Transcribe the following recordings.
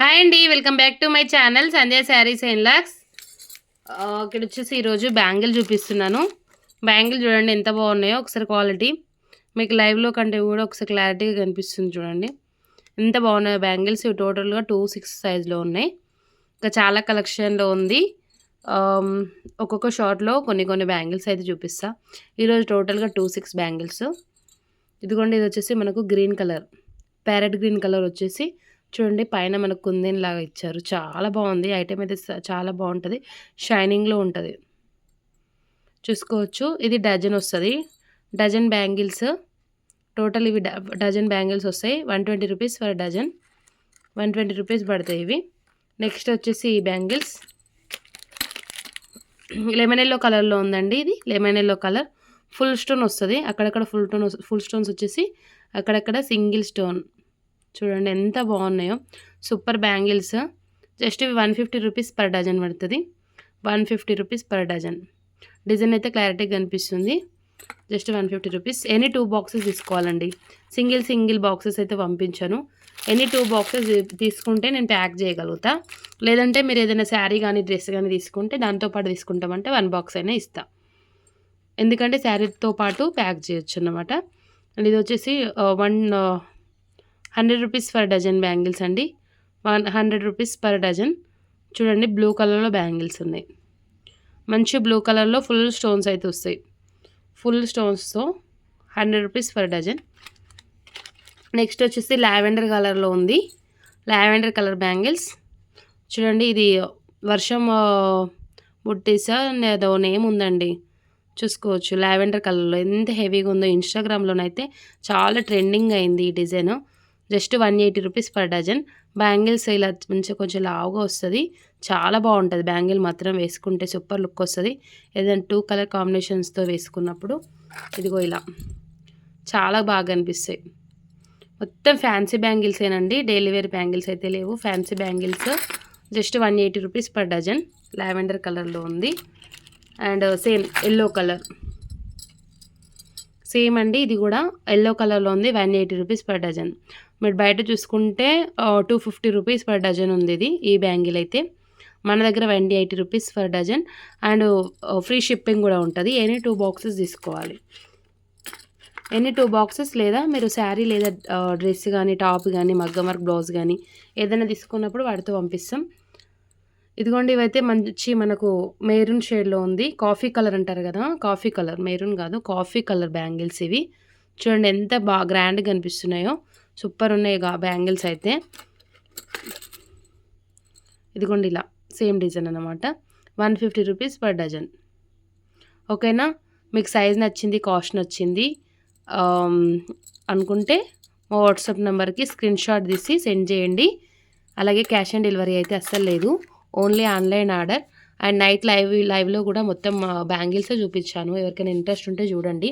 Hi అండి welcome back to my channel Sandhya Sarees and lakhs ఇక్కడ వచ్చేసి ఈరోజు బ్యాంగిల్ చూపిస్తున్నాను. బ్యాంగిల్ చూడండి ఎంత బాగున్నాయో ఒకసారి క్వాలిటీ మీకు లైవ్లో కంటే కూడా ఒకసారి క్లారిటీగా కనిపిస్తుంది చూడండి. ఎంత బాగున్నాయో బ్యాంగిల్స్ టోటల్గా టూ సిక్స్ సైజ్లో ఉన్నాయి. ఇంకా చాలా కలెక్షన్లో ఉంది. ఒక్కొక్క షార్ట్లో కొన్ని కొన్ని బ్యాంగిల్స్ అయితే చూపిస్తా. ఈరోజు టోటల్గా టూ సిక్స్ బ్యాంగిల్స్. ఇదిగోండి ఇది వచ్చేసి మనకు green colour parrot green colour వచ్చేసి చూడండి పైన మనకు కుందన్ లాగా ఇచ్చారు. చాలా బాగుంది. ఐటెం అయితే చాలా బాగుంటుంది. షైనింగ్లో ఉంటుంది. చూసుకోవచ్చు. ఇది డజన్ వస్తుంది. Dozen bangles. టోటల్ ఇవి డజన్ బ్యాంగిల్స్ వస్తాయి. One twenty rupees for dozen. One twenty rupees పడతాయి ఇవి. నెక్స్ట్ వచ్చేసి ఈ బ్యాంగిల్స్. లెమన్ ఎల్లో కలర్లో ఉందండి ఇది. Lemon yellow colour. Full stone వస్తుంది. అక్కడక్కడ ఫుల్ టోన్ ఫుల్ స్టోన్స్ వచ్చేసి అక్కడక్కడ సింగిల్ స్టోన్. చూడండి ఎంత బాగున్నాయో. సూపర్ బ్యాంగిల్స్ జస్ట్ ఇవి one fifty rupees per dozen పడుతుంది. One fifty rupees per dozen design అయితే క్లారిటీగా కనిపిస్తుంది. Just one fifty rupees any two boxes తీసుకోవాలండి. సింగిల్ సింగిల్ బాక్సెస్ అయితే పంపించాను. ఎనీ టూ బాక్సెస్ తీసుకుంటే నేను ప్యాక్ చేయగలుగుతా. లేదంటే మీరు ఏదైనా శారీ కానీ డ్రెస్ కానీ తీసుకుంటే దాంతో పాటు తీసుకుంటామంటే వన్ బాక్స్ అయినా ఇస్తా. ఎందుకంటే శారీతో పాటు ప్యాక్ చేయొచ్చు అన్నమాట. అండ్ ఇది వచ్చేసి uh, one hundred rupees for dozen bangles అండి. One hundred rupees per dozen. చూడండి బ్లూ కలర్లో బ్యాంగిల్స్ ఉన్నాయి. మంచి బ్లూ కలర్లో ఫుల్ స్టోన్స్ అయితే వస్తాయి. ఫుల్ స్టోన్స్తో hundred rupees per dozen. Next వచ్చేసి లావెండర్ కలర్లో ఉంది. Lavender colour bangles. చూడండి ఇది వర్షం బుట్టీసా ఏదో నేమ్ ఉందండి. చూసుకోవచ్చు లావెండర్ కలర్లో. ఎంత హెవీగా ఉందో ఇన్స్టాగ్రామ్లోనైతే చాలా ట్రెండింగ్ అయింది ఈ design. Just one eighty rupees per dozen. Bangles ఇలా మంచిగా కొంచెం లావుగా వస్తుంది. చాలా బాగుంటుంది. బ్యాంగిల్ మాత్రం వేసుకుంటే సూపర్ లుక్ వస్తుంది. ఏదైనా టూ కలర్ కాంబినేషన్స్తో వేసుకున్నప్పుడు ఇదిగో ఇలా. చాలా బాగా అనిపిస్తాయి. మొత్తం ఫ్యాన్సీ బ్యాంగిల్స్ ఏనండి. డైలీ వేర్ బ్యాంగిల్స్ అయితే లేవు. Fancy bangles just one eighty rupees per dozen. Lavender కలర్లో ఉంది. And same yellow colour. Same అండి. ఇది కూడా ఎల్లో కలర్లో ఉంది. One eighty rupees per dozen. మీరు బయట చూసుకుంటే two fifty rupees per dozen ఉంది ఇది ఈ బ్యాంగిల్ అయితే. మన దగ్గర one eighty rupees per dozen and free shipping కూడా ఉంటుంది. ఎనీ టూ బాక్సెస్ తీసుకోవాలి. ఎనీ టూ బాక్సెస్ లేదా మీరు శారీ లేదా డ్రెస్ కానీ టాప్ కానీ మగ్గం వర్క్ బ్లౌజ్ కానీ ఏదైనా తీసుకున్నప్పుడు వాటితో పంపిస్తాం. ఇదిగోండి ఇవైతే మంచి మనకు మెరూన్ షేడ్లో ఉంది. కాఫీ కలర్ అంటారు కదా కాఫీ కలర్ మెరూన్ కాదు కాఫీ కలర్ బ్యాంగిల్స్ ఇవి. చూడండి ఎంత బాగా గ్రాండ్గా కనిపిస్తున్నాయో సూపర్ ఉన్నాయి బ్యాంగిల్స్ అయితే. ఇదిగోండి ఇలా సేమ్ డిజైన్ అనమాట one fifty rupees per dozen. ఓకేనా? మీకు సైజ్ నచ్చింది కాస్ట్ నచ్చింది అనుకుంటే మా వాట్సాప్ నెంబర్కి స్క్రీన్ షాట్ తీసి సెండ్ చేయండి. అలాగే క్యాష్ ఆన్ డెలివరీ అయితే అస్సలు లేదు. Only online order. And night live లైవ్లో కూడా మొత్తం బ్యాంగిల్సే చూపించాను. ఎవరికైనా ఇంట్రెస్ట్ ఉంటే చూడండి.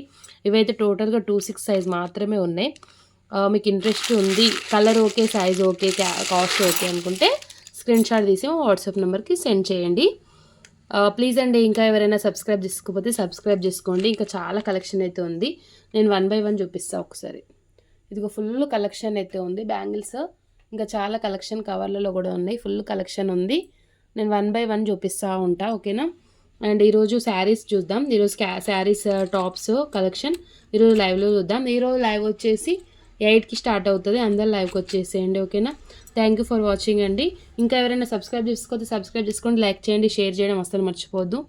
ఇవైతే టోటల్గా టూ సిక్స్ సైజ్ మాత్రమే ఉన్నాయి. మీకు ఇంట్రెస్ట్ ఉంది colour okay size okay cost okay అనుకుంటే స్క్రీన్ షాట్ తీసి వాట్సాప్ నెంబర్కి సెండ్ చేయండి. ప్లీజ్ అండి ఇంకా ఎవరైనా సబ్స్క్రైబ్ చేసుకోకపోతే సబ్స్క్రైబ్ చేసుకోండి. ఇంకా చాలా కలెక్షన్ అయితే ఉంది. నేను వన్ బై వన్ చూపిస్తాను ఒకసారి. ఇదిగో ఫుల్ కలెక్షన్ అయితే ఉంది. బ్యాంగిల్స్ ఇంకా చాలా కలెక్షన్ కవర్లలో కూడా ఉన్నాయి. ఫుల్ కలెక్షన్ ఉంది. నేను వన్ బై వన్ చూపిస్తూ ఉంటా ఓకేనా అండ్ ఈరోజు శారీస్ చూద్దాం. ఈరోజు శారీస్ టాప్స్ కలెక్షన్ ఈరోజు లైవ్లో చూద్దాం. ఈరోజు లైవ్ వచ్చేసి ఎయిట్కి స్టార్ట్ అవుతుంది. అందరు లైవ్కి వచ్చేసేయండి ఓకేనా? థ్యాంక్ యూ ఫర్ వాచింగ్ అండి. ఇంకా ఎవరైనా సబ్స్క్రైబ్ చేసుకోతే సబ్స్క్రైబ్ చేసుకోండి లైక్ చేయండి షేర్ చేయడం అస్సలు మర్చిపోద్దు